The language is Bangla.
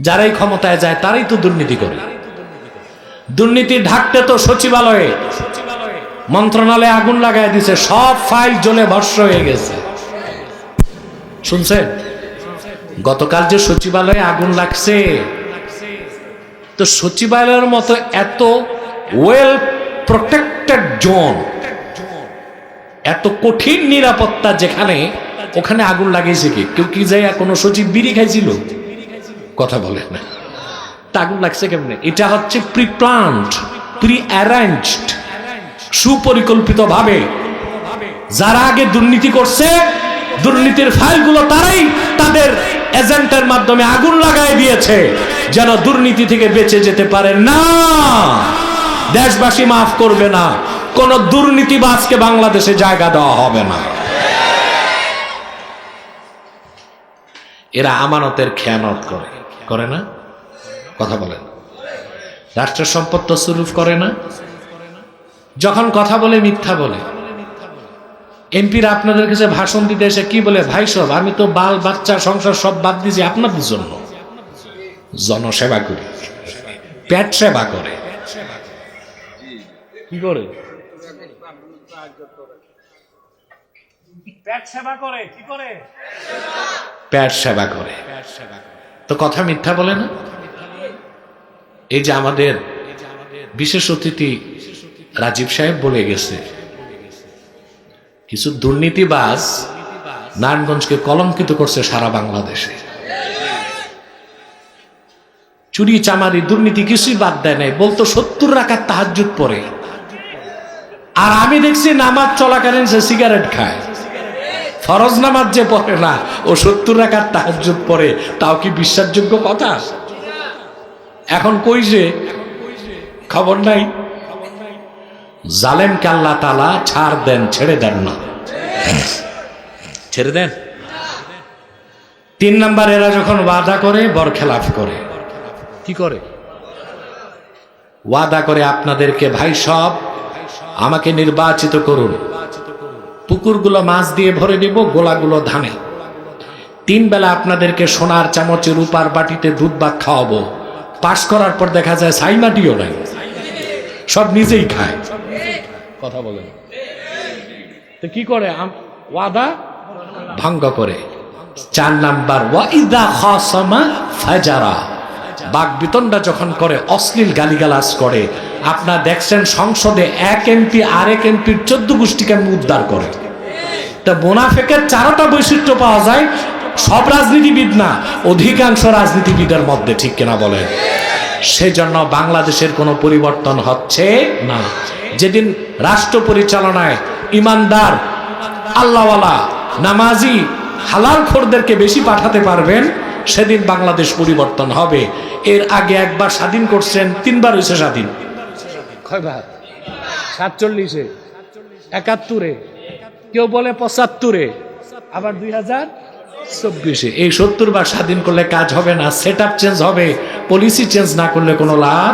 যারাই ক্ষমতায় যায়, তারাই তো দুর্নীতি করে। দুর্নীতি ঢাকতে তো সচিবালয়ে। মন্ত্রণালয়ে আগুন লাগাই দিছে, সব ফাইল জ্বলে ভস্য হয়ে গেছে। শুনছেন? গতকাল যে সচিবালয়ে আগুন লাগছে, তো সচিবালয়ের মতো এত ওয়েল প্রোটেক্টেড জোন এত কঠিন নিরাপত্তা যেখানে, ওখানে আগুন লাগিয়েছে কি? কেউ কি যায় কোনো সচিব বিড়ি খাইছিল? কথা বলে না তা আগুন লাগছে কেমনে? এটা হচ্ছে প্রি প্লান্ট প্রি অ্যারেঞ্জড সুপরিকল্পিত ভাবে যারা আগে দুর্নীতি করছে, দুর্নীতির ফাইলগুলো তারাই তাদের এজেন্টের মাধ্যমে আগুন লাগাই দিয়েছে, যেন দুর্নীতি থেকে বেঁচে যেতে পারে না। দেশবাসী মাফ করবে না। কোন দুর্নীতিবাজকে বাংলাদেশে জায়গা দেওয়া হবে না। এরা আমানতের খেয়ানত করে। করে না? কথা বলেন। রাষ্ট্রের সম্পদ তসরুফ করে না? যখন কথা বলে মিথ্যা বলে। এমপিরা আপনাদের কাছে ভাষণ দিতে এসে কি বলে ভাই সব আমি তো বাল বাচ্চা সংসার সব বাদ দিয়েছি আপনাদের জন্য। জনসেবা করি। পেট সেবা করে। কি করে? পেট সেবা করে কি করে? পেট সেবা করে। তো কথা মিথ্যা বলে না? এই যে আমাদের বিশেষ অতিথি রাজীব সাহেব বলে গেছে। কিছু দুর্নীতিবাজ নারায়ণগঞ্জকে কলঙ্কিত করছে সারা বাংলাদেশে। চুরি, চামারি, দুর্নীতি কিছুই বাদ দেয় নাই। বলতো সত্তর রাখার তাহাজুত পরে। আর আমি দেখছি নামাজ চলাকালীন সে সিগারেট খায়। ফরজ নামাজ যে পড়ে না ও সত্তর রাখার তাহাজুত পরে তাও কি বিশ্বাসযোগ্য কথা? এখন কই যে? খবর নাই। জালেম কাল্লা তালা ছাড় দেন ছেড়ে দেন না। ছেড়ে দেন? তিন নাম্বার এরা যখন ওয়াদা করে বরখেলাফ করে। কি করে? ওয়াদা করে আপনাদেরকে ভাই সব আমাকে নির্বাচিত করুন। পুকুরগুলো মাছ দিয়ে ভরে দিব, গোলাগুলো ধানে। তিন বেলা আপনাদেরকে সোনার চামচে, রূপার বাটিতে দুধ ভাত খাওয়াবো। পাশ করার পর দেখা যায় সাইমাটিও নাই। সব নিজেই খায়। কথা বলেন। তো কি করে? ওয়াদা? ভঙ্গ করে। চার নাম্বার, ওয়াইদা খাসামা ফাজারা। বাক বিতণ্ডা যখন করে, অশ্লীল গালিগালাজ করে। আপনার দেখছেন সংসদে এক এমপি, আরেক এমপির চোদ্দ গোষ্ঠীকে উদ্ধার করে। তা মোনাফেকের চারোটা বৈশিষ্ট্য পাওয়া যায়। সব রাজনীতিবিদ না, অধিকাংশ রাজনীতিবিদের মধ্যে, ঠিক কিনা বলেন? সেজন্য বাংলাদেশের কোনো পরিবর্তন হচ্ছে না। যেদিন রাষ্ট্র পরিচালনায় ইমানদার, আল্লাহওয়ালা, নামাজি, হালাল খোরদেরকে বেশি পাঠাতে পারবেন, সেদিন বাংলাদেশ পরিবর্তন হবে। এর আগে একবার স্বাধীন করছেন, তিনবার হয়েছে স্বাধীন। সাতচল্লিশে? একাত্তরে? কেউ বলে পঁচাত্তরে, আবার দুই হাজার চব্বিশে। এই সত্তর বার স্বাধীন করলে কাজ হবে না সেট চেঞ্জ হবে পলিসি চেঞ্জ না করলে কোনো লাভ